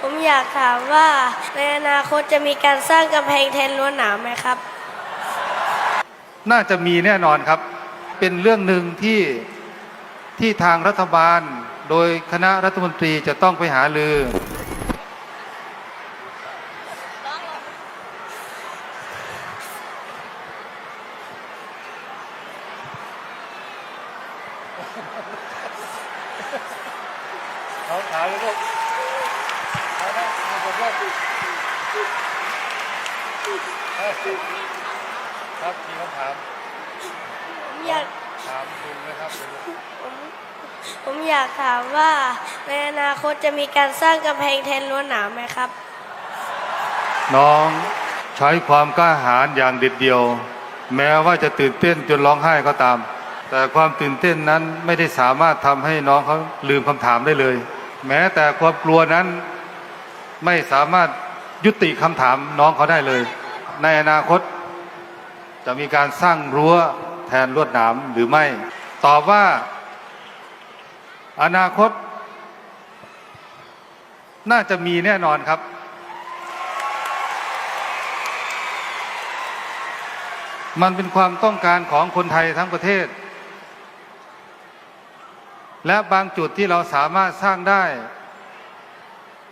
ผมอยากถามว่าในอนาคตจะมีการสร้างกำแพงแทนรั้วหนามไหมครับ น่าจะมีแน่นอนครับ เป็นเรื่องหนึ่งที่ที่ทางรัฐบาล โดยคณะรัฐมนตรีจะต้องไปหาลือเขาถ ครับมีคำถามผมอยากถามคุณนะครับผมผมอยากถามว่าในอนาคตจะมีการสร้างกำแพงแทนรั้วหนามไหมครับ น้องใช้ความกล้าหาญอย่างเด็ดเดี่ยว แม้ว่าจะตื่นเต้นจนร้องไห้ก็ตาม แต่ความตื่นเต้นนั้นไม่ได้สามารถทำให้น้องเขาลืมคำถามได้เลย แม้แต่ความกลัวนั้น ไม่สามารถยุติคำถามน้องเขาได้เลย ในอนาคต จะมีการสร้างรั้วแทนลวดหนามหรือไม่ ตอบว่า อนาคต น่าจะมีแน่นอนครับ มันเป็นความต้องการของคนไทยทั้งประเทศ และบางจุดที่เราสามารถสร้างได้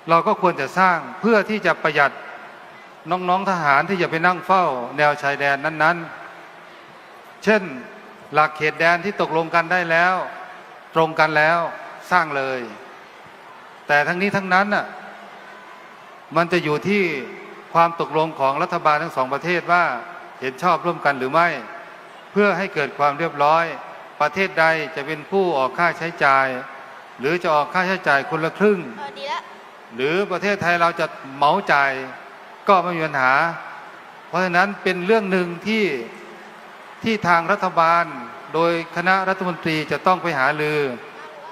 เราก็ควรจะสร้างเพื่อที่จะประหยัดน้องๆทหารที่จะไปนั่งเฝ้า แนวชายแดนนั้น ๆ เช่นหลักเขตแดนที่ตกลงกันได้แล้ว ตรงกันแล้วสร้างเลย แต่ทั้งนี้ทั้งนั้นน่ะมันจะอยู่ที่ความตกลงของรัฐบาลทั้งสองประเทศว่าเห็นชอบร่วมกันหรือไม่ เพื่อให้เกิดความเรียบร้อย ประเทศใดจะเป็นผู้ออกค่าใช้จ่าย หรือจะออกค่าใช้จ่ายคนละครึ่งดีแล้ว หรือประเทศไทยเราจะเหมาจ่ายก็ไม่มีปัญหา เพราะฉะนั้นเป็นเรื่องหนึ่งที่ที่ทางรัฐบาล โดยคณะรัฐมนตรีจะต้องไปหาลือ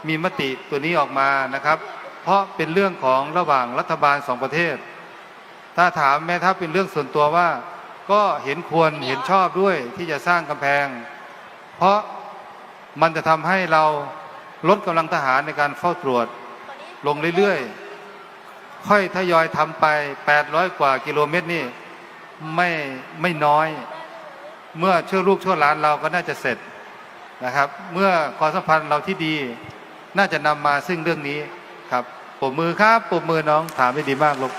มีมติตัวนี้ออกมานะครับ เพราะเป็นเรื่องของระหว่างรัฐบาลสองประเทศ ถ้าถามแม้ถ้าเป็นเรื่องส่วนตัวว่า ก็เห็นควรเห็นชอบด้วยที่จะสร้างกำแพง เพราะมันจะทำให้เราลดกำลังทหารในการเฝ้าตรวจลงเรื่อยๆ ค่อยทยอยทำไป 800 กว่ากิโลเมตรนี่ไม่ไม่น้อย เมื่อช่วลูกช่วหลานเราก็น่าจะเสร็จนะครับ เมื่อความสัมพันธ์เราที่ดี น่าจะนำมาซึ่งเรื่องนี้ครับปมมือครับปมมือน้องถามได้ดีมากลูก